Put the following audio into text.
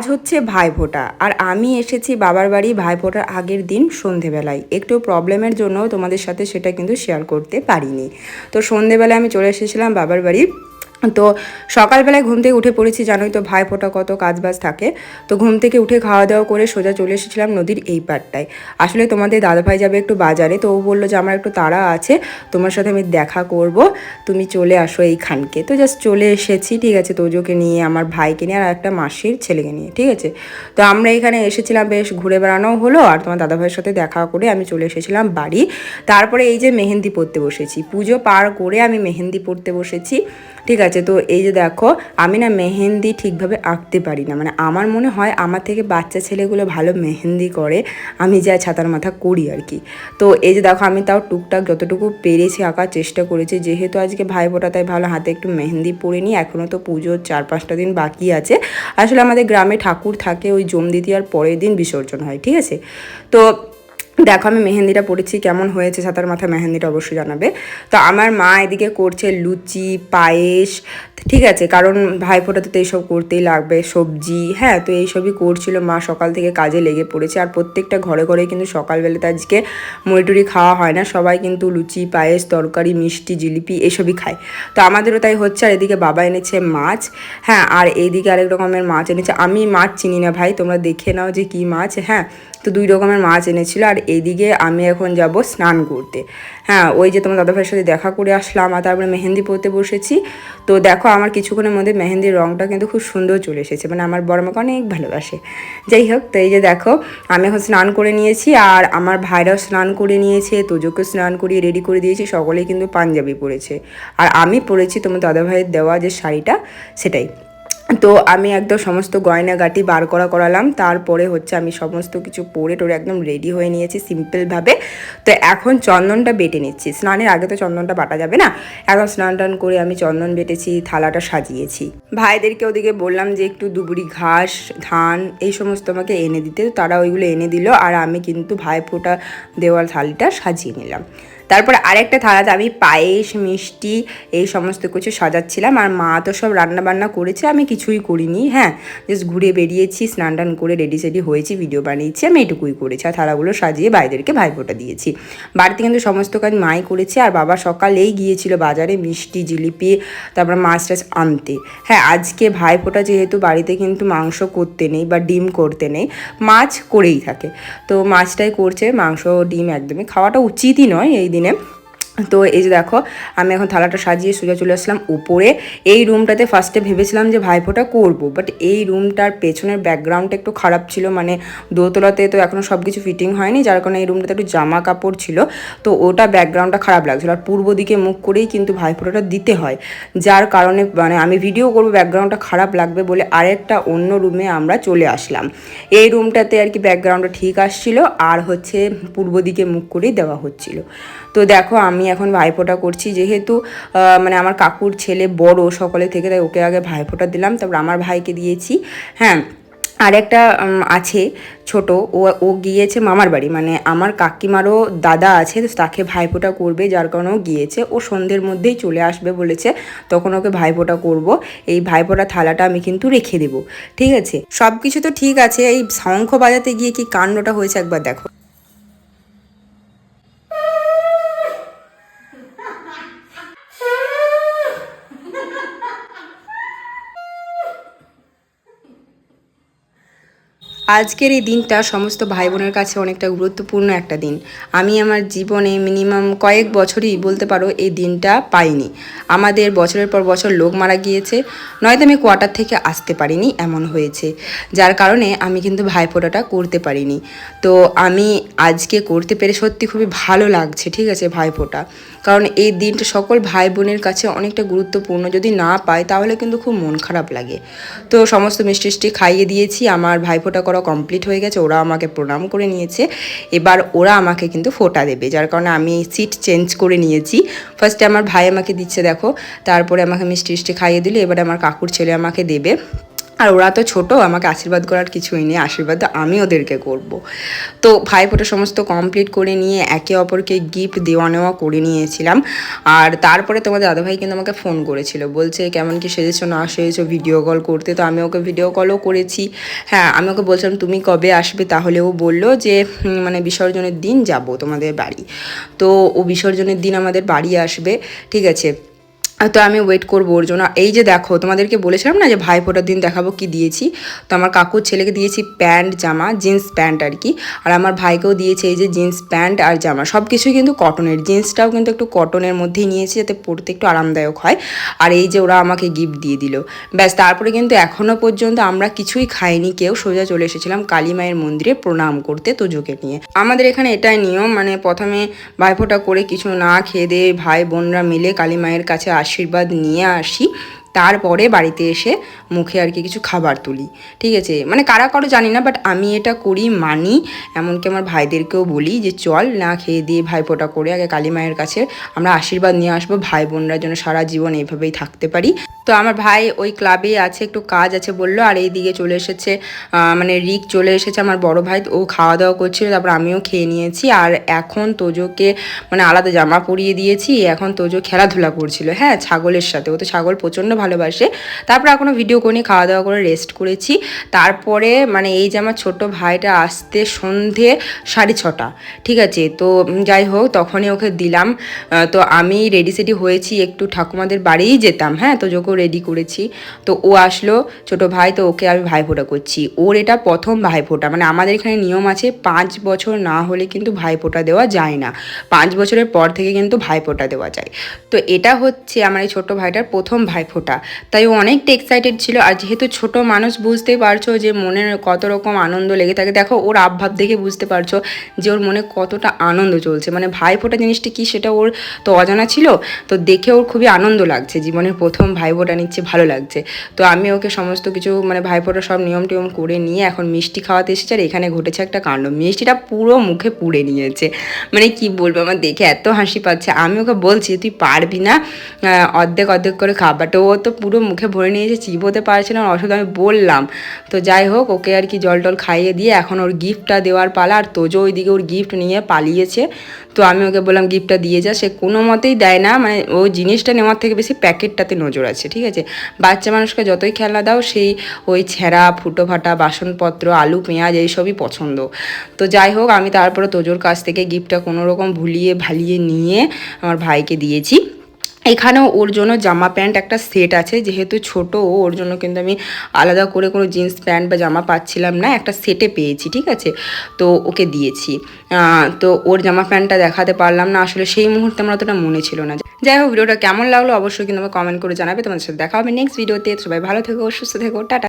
আজ হচ্ছে ভাইফোঁটা। আর আমি এসেছি বাবার বাড়ি ভাইফোঁটার আগের দিন সন্ধেবেলায়। একটু প্রবলেমের জন্য তোমাদের সাথে সেটা কিন্তু শেয়ার করতে পারিনি। তো সন্ধেবেলায় আমি চলে এসেছিলাম বাবার বাড়ি তো সকালবেলায় ঘুম থেকে উঠে পড়েছি, জানোই তো ভাই ফোটা কত কাজবাজ থাকে। তো ঘুম থেকে উঠে খাওয়া দাওয়া করে সোজা চলে এসেছিলাম নদীর এই পারটায় আসলে তোমাদের দাদাভাই যাবে একটু বাজারে, তো ও বলল যে আমার একটু তাড়া আছে, তোমার সাথে আমি দেখা করব, তুমি চলে আসো এইখানকে। তো জাস্ট চলে এসেছি, ঠিক আছে, তোজোকে নিয়ে, আমার ভাইকে নিয়ে আর একটা মাসির ছেলেকে নিয়ে, ঠিক আছে? তো আমরা এখানে এসেছিলাম বেশ ঘুরে বেড়ানোও হলো, আর তোমার দাদাভাইয়ের সাথে দেখা করে আমি চলে এসেছিলাম বাড়ি। তারপরে এই যে মেহেন্দি পড়তে বসেছি, পুজো পার করে আমি মেহেন্দি পড়তে বসেছি। ঠিক আছে, তো এই যে দেখো, আমি না মেহেন্দি ঠিকভাবে আঁকতে পারি না। মানে আমার মনে হয় আমার থেকে বাচ্চা ছেলেগুলো ভালো মেহেন্দি করে, আমি যা ছাতার মাথা করি আর কি। তো এই যে দেখো, আমি তাও টুকটাক যতটুকু পেরেছি আঁকার চেষ্টা করেছি, যেহেতু আজকে ভাই ফোটা তাই ভালো হাতে একটু মেহেন্দি পরে নিই এখনও তো পুজোর চার পাঁচটা দিন বাকি আছে। আসলে আমাদের গ্রামে ঠাকুর থাকে, ওই জম দ্বিতীয়ার পরের দিন বিসর্জন হয়, ঠিক আছে? তো দেখো, আমি মেহেন্দিটা পড়েছি, কেমন হয়েছে সাঁতার মাথায় মেহেন্দিটা অবশ্যই জানাবে। তো আমার মা এদিকে করছে লুচি, পায়েস, ঠিক আছে, কারণ ভাইফোঁটাতে তো এইসব করতেই লাগবে, সবজি হ্যাঁ তো এইসবই করছিল মা, সকাল থেকে কাজে লেগে পড়েছে। আর প্রত্যেকটা ঘরে ঘরে কিন্তু সকালবেলাতে আজকে মুড়িটুড়ি খাওয়া হয় না, সবাই কিন্তু লুচি, পায়েস, তরকারি, মিষ্টি, জিলিপি এসবই খায়। তো আমাদেরও তাই হচ্ছে, আর এদিকে বাবা এনেছে মাছ হ্যাঁ আর এইদিকে আরেক রকমের মাছ এনেছে। আমি মাছ চিনি না ভাই, তোমরা দেখে নাও যে কী মাছ হ্যাঁ তো দুই রকমের মাছ এনেছিল। আর এইদিকে আমি এখন যাব স্নান করতে। হ্যাঁ ওই যে তোমার দাদাভাইয়ের সাথে দেখা করে আসলাম আর তারপরে মেহেন্দি পরতে বসেছি। তো দেখো, আমার কিছুক্ষণের মধ্যে মেহেন্দির রঙটা কিন্তু খুব সুন্দর চলে এসেছে মানে আমার বড় আমাকে অনেক ভালোবাসে। যাই হোক, তো এই যে দেখো, আমি এখন স্নান করে নিয়েছি আর আমার ভাইরাও স্নান করে নিয়েছে তোজোকে স্নান করিয়ে রেডি করে দিয়েছি, সকলেই কিন্তু পাঞ্জাবি পরেছে। আর আমি পরেছি তোমার দাদাভাইয়ের দেওয়া যে শাড়িটা, সেটাই। তো আমি একদম সমস্ত গয়নাগাটি বার করা করালাম। তারপরে হচ্ছে আমি সমস্ত কিছু পরে টোরে একদম রেডি হয়ে নিয়েছি সিম্পলভাবে তো এখন চন্দনটা বেটে নিচ্ছি। স্নানের আগে তো চন্দনটা বাটা যাবে না? এখন স্নান টান করে আমি চন্দন বেটেছি, থালাটা সাজিয়েছি। ভাইদেরকে ওদিকে বললাম যে একটু দুবুরি ঘাস, ধান এই সমস্ত আমাকে এনে দিতে। তারা ওইগুলো এনে দিল আর আমি কিন্তু ভাই ফোটা দেওয়াল থালিটা সাজিয়ে নিলাম। তারপর আরেকটা থালাতে আমি পায়েস, মিষ্টি এই সমস্ত কিছু সাজাচ্ছিলাম। আর মা তো সব রান্না বান্না করেছে, আমি কিছুই করিনি হ্যাঁ। জাস্ট ঘুরে বেরিয়েছি, স্নান টান করে রেডি সেডি হয়েছি ভিডিও বানিয়েছি, আমি এটুকুই করেছি। আর থালাগুলো সাজিয়ে বাইদেরকে ভাইফোঁটা দিয়েছি। বাড়িতে কিন্তু সমস্ত কাজ মাই করেছে, আর বাবা সকালেই গিয়েছিল বাজারে মিষ্টি, জিলিপি, তারপর মাছ টাছ আনতে। হ্যাঁ আজকে ভাইফোঁটা যেহেতু বাড়িতে কিন্তু মাংস করতে নেই বা ডিম করতে নেই, মাছ করেই থাকে। তো মাছটাই করছে, মাংস, ডিম একদমই খাওয়াটা উচিতই নয়, এই তো এই যে দেখো, আমি এখন থালাটা সাজিয়ে সোজা চলে আসলাম উপরে। এই রুমটাতে ফার্স্টে ভেবেছিলাম যে ভাইফোঁটা করব বাট এই রুমটার পেছনের ব্যাকগ্রাউন্ডটা একটু খারাপ ছিল। মানে দোতলাতে তো এখনও সব কিছু ফিটিং হয়নি, যার কারণে এই রুমটাতে একটু জামা কাপড় ছিল। তো ওটা ব্যাকগ্রাউন্ডটা খারাপ লাগছিল। আর পূর্ব দিকে মুখ করেই কিন্তু ভাইফোঁটাটা দিতে হয়। যার কারণে মানে আমি ভিডিও করব ব্যাকগ্রাউন্ডটা খারাপ লাগবে বলে আরেকটা অন্য রুমে আমরা চলে আসলাম। এই রুমটাতে আর কি ব্যাকগ্রাউন্ডটা ঠিক আসছিল। আর হচ্ছে পূর্ব দিকে মুখ করেই দেওয়া হচ্ছিল। তো দেখো, আমি এখন ভাইফোঁটা করছি। যেহেতু মানে আমার কাকুর ছেলে বড় সকলে থেকে, তাই ওকে আগে ভাইফোঁটা দিলাম। তারপর আমার ভাইকে দিয়েছি। হ্যাঁ আর একটা আছে ছোট। ও ও গিয়েছে মামার বাড়ি। মানে আমার কাকিমারও দাদা আছে তাকে ভাইফোঁটা করবে, যার কারণে ও গিয়েছে। ও সন্ধ্যের মধ্যেই চলে আসবে বলেছে। তখন ওকে ভাইফোঁটা করব। এই ভাইফোঁটা থালাটা আমি কিন্তু রেখে দেবো। ঠিক আছে? সব কিছু তো ঠিক আছে। এই শঙ্খ বাজাতে গিয়ে কি কাণ্ডটা হয়েছে একবার দেখো। আজকের এই দিনটা সমস্ত ভাই বোনের কাছে অনেকটা গুরুত্বপূর্ণ একটা দিন। আমি আমার জীবনে মিনিমাম কয়েক বছরই বলতে পারো এই দিনটা পাইনি। আমাদের বছরের পর বছর লোক মারা গিয়েছে, নয়তো আমি কোয়ার্টার থেকে আসতে পারিনি, এমন হয়েছে। যার কারণে আমি কিন্তু ভাইফোঁটাটা করতে পারিনি। তো আমি আজকে করতে পেরে সত্যি খুবই ভালো লাগছে, ঠিক আছে, ভাইফোঁটা। কারণ এই দিনটা সকল ভাই বোনের কাছে অনেকটা গুরুত্বপূর্ণ। যদি না পাই তাহলে কিন্তু খুব মন খারাপ লাগে। তো সমস্ত মিষ্টি খাইয়ে দিয়েছি, আমার ভাইফোঁটা করা কমপ্লিট হয়ে গেছে ওরা আমাকে প্রণাম করে নিয়েছে। এবার ওরা আমাকে কিন্তু ফোটা দেবে, যার কারণে আমি সিট চেঞ্জ করে নিয়েছি। ফার্স্টে আমার ভাই আমাকে দিচ্ছে, দেখো। তারপরে আমাকে মিষ্টি মিষ্টি খাইয়ে দিলে, এবারে আমার কাকুর ছেলে আমাকে দেবে। আর ওরা তো ছোট, আমাকে আশীর্বাদ করার কিছুই নেই, আশীর্বাদ আমি ওদেরকে করব। তো ভাইফোঁটা সমস্ত কমপ্লিট করে নিয়ে একে অপরকে গিফট দেওয়া নেওয়া করে নিয়েছিলাম। আর তারপরে তোমাদের দাদাভাই কিন্তু আমাকে ফোন করেছিল, বলছে কেমন কি সেজেছো, না সেজেছো ভিডিও কল করতে। তো আমি ওকে ভিডিও কলও করেছি। হ্যাঁ আমি ওকে বলছিলাম, তুমি কবে আসবে? তাহলে ও বলল যে মানে বিসর্জনের দিন যাব তোমাদের বাড়ি। তো ও বিসর্জনের দিন আমাদের বাড়ি আসবে, ঠিক আছে? তো আমি ওয়েট করব ওর জন্য। এই যে দেখো, তোমাদেরকে বলেছিলাম না যে ভাই ফোটার দিন দেখাবো কি দিয়েছি? তো আমার কাকুর ছেলেকে দিয়েছি প্যান্ট, জামা জিন্স প্যান্ট আর কি। আর আমার ভাইকেও দিয়েছে এই যে জিন্স প্যান্ট আর জামা। সব কিছুই কিন্তু কটনের জিন্সটাও কিন্তু একটু কটনের মধ্যেই নিয়েছি যাতে পরতে একটু আরামদায়ক হয়। আর এই যে ওরা আমাকে গিফট দিয়ে দিল। ব্যাস, তারপরে কিন্তু এখনও পর্যন্ত আমরা কিছুই খাইনি। কেউ সোজা চলে এসেছিলাম কালী মায়ের মন্দিরে প্রণাম করতে তো তোজোকে নিয়ে। আমাদের এখানে এটাই নিয়ম মানে প্রথমে ভাইফোঁটা করে কিছু না খেয়ে দিয়ে ভাই বোনরা মিলে কালী মায়ের কাছে আশীর্বাদ নিয়ে আসি, তারপরে বাড়িতে এসে মুখে আর কি কিছু খাবার তুলি। ঠিক আছে? মানে কারা কারও জানি না বাট আমি এটা করি, মানি। এমনকি আমার ভাইদেরকেও বলি যে, চল না খেয়ে দিয়ে ভাইফোঁটা করে আগে কালী মায়ের কাছে আমরা আশীর্বাদ নিয়ে আসব ভাই বোনরা যেন সারা জীবন এইভাবেই থাকতে পারি। তো আমার ভাই ওই ক্লাবে আছে, একটু কাজ আছে বলল, আর এই দিকে চলে এসেছে মানে রিক চলে এসেছে আমার বড় ভাই, ও খাওয়া দাওয়া করছিল, তারপর আমিও খেয়ে নিয়েছি, আর এখন তোজোকে মানে আলাদা জামা পরিয়ে দিয়েছি, এখন তোজো খেলাধুলা করছিল হ্যাঁ ছাগলের সাথে, ও তো ছাগল প্রচণ্ড ভালোবাসে, তারপর এখনও ভিডিও করে খাওয়া দাওয়া করে রেস্ট করেছি, তারপরে মানে এই যে আমার ছোট ভাইটা আসতে সন্ধে সাড়ে ছটা, ঠিক আছে, তো যাই হোক, তখনই ওকে দিলাম তো আমি রেডি সেডি হয়েছি, একটু ঠাকুমাদের বাড়িই যেতাম হ্যাঁ তো যোকেও রেডি করেছি। তো ও আসলো, ছোট ভাই, তো ওকে আমি ভাইফোঁটা করছি। ওর এটা প্রথম ভাইফোঁটা। মানে আমাদের এখানে নিয়ম আছে, পাঁচ বছর না হলে কিন্তু ভাইফোঁটা দেওয়া যায় না। পাঁচ বছরের পর থেকে কিন্তু ভাইফোঁটা দেওয়া যায়। তো এটা হচ্ছে আমার এই ছোটো ভাইটার প্রথম ভাইফোঁটা। তাই ও অনেকটা এক্সাইটেড ছিল। আর যেহেতু ছোট মানুষ, বুঝতেই পারছ যে মনের কত রকম আনন্দ লেগে থাকে। দেখো, ওর আবভাব দেখে বুঝতে পারছ যে ওর মনে কতটা আনন্দ চলছে। মানে ভাইফোঁটা জিনিসটা কি সেটা ওর তো অজানা ছিল। তো দেখে ওর খুবই আনন্দ লাগছে জীবনের প্রথম ভাইফোঁটা নিচ্ছে, ভালো লাগছে। তো আমি ওকে সমস্ত কিছু মানে ভাইফোঁটা সব নিয়ম টিয়ম করে নিয়ে এখন মিষ্টি খাওয়াতে এসেছে আর এখানে ঘটেছে একটা কাণ্ড। মিষ্টিটা পুরো মুখে পুড়ে নিয়েছে। মানে কি বলব, আমার দেখে এত হাসি পাচ্ছে। আমি ওকে বলছি, তুই পারবি না অর্ধেক অর্ধেক করে খা। বাট ও তো পুরো মুখে ভরে নিয়েছে, চিবোতে পারছে না অসুবিধা, আমি বললাম। তো যাই হোক, ওকে আর কি জল টল খাইয়ে দিয়ে এখন ওর গিফটটা দেওয়ার পালা আর তোজো ওইদিকে ওর গিফট নিয়ে পালিয়েছে। তো আমি ওকে বললাম, গিফটটা দিয়ে যা। সে কোনো মতেই দেয় না। মানে ও জিনিসটা নেওয়ার থেকে বেশি প্যাকেটটাতে নজর আছে। ঠিক আছে? বাচ্চা মানুষকে যতই খেলা দাও, সেই ওই ছেঁড়া ফুটো ফাটা বাসনপত্র, আলু, পেঁয়াজ এইসবই পছন্দ। তো যাই হোক, আমি তারপরে তোজোর কাছ থেকে গিফটটা কোনো রকম ভুলিয়ে ভালিয়ে নিয়ে আমার ভাইকে দিয়েছি। এখানেও ওর জন্য জামা প্যান্ট একটা সেট আছে, যেহেতু ছোট, ওর জন্য কিন্তু আমি আলাদা করে কোনো জিন্স প্যান্ট বা জামা পাচ্ছিলাম না, একটা সেটে পেয়েছি, ঠিক আছে? তো ওকে দিয়েছি। তো ওর জামা প্যান্টটা দেখাতে পারলাম না, আসলে সেই মুহূর্তে আমার অতটা মনে ছিল না। যাই হোক, ভিডিওটা কেমন লাগল অবশ্যই কিন্তু আমাকে কমেন্ট করে জানাবে, তোমাদের সাথে দেখা হবে নেক্সট ভিডিওতে সবাই ভালো থেকো, সুস্থ থেকো, টাটা।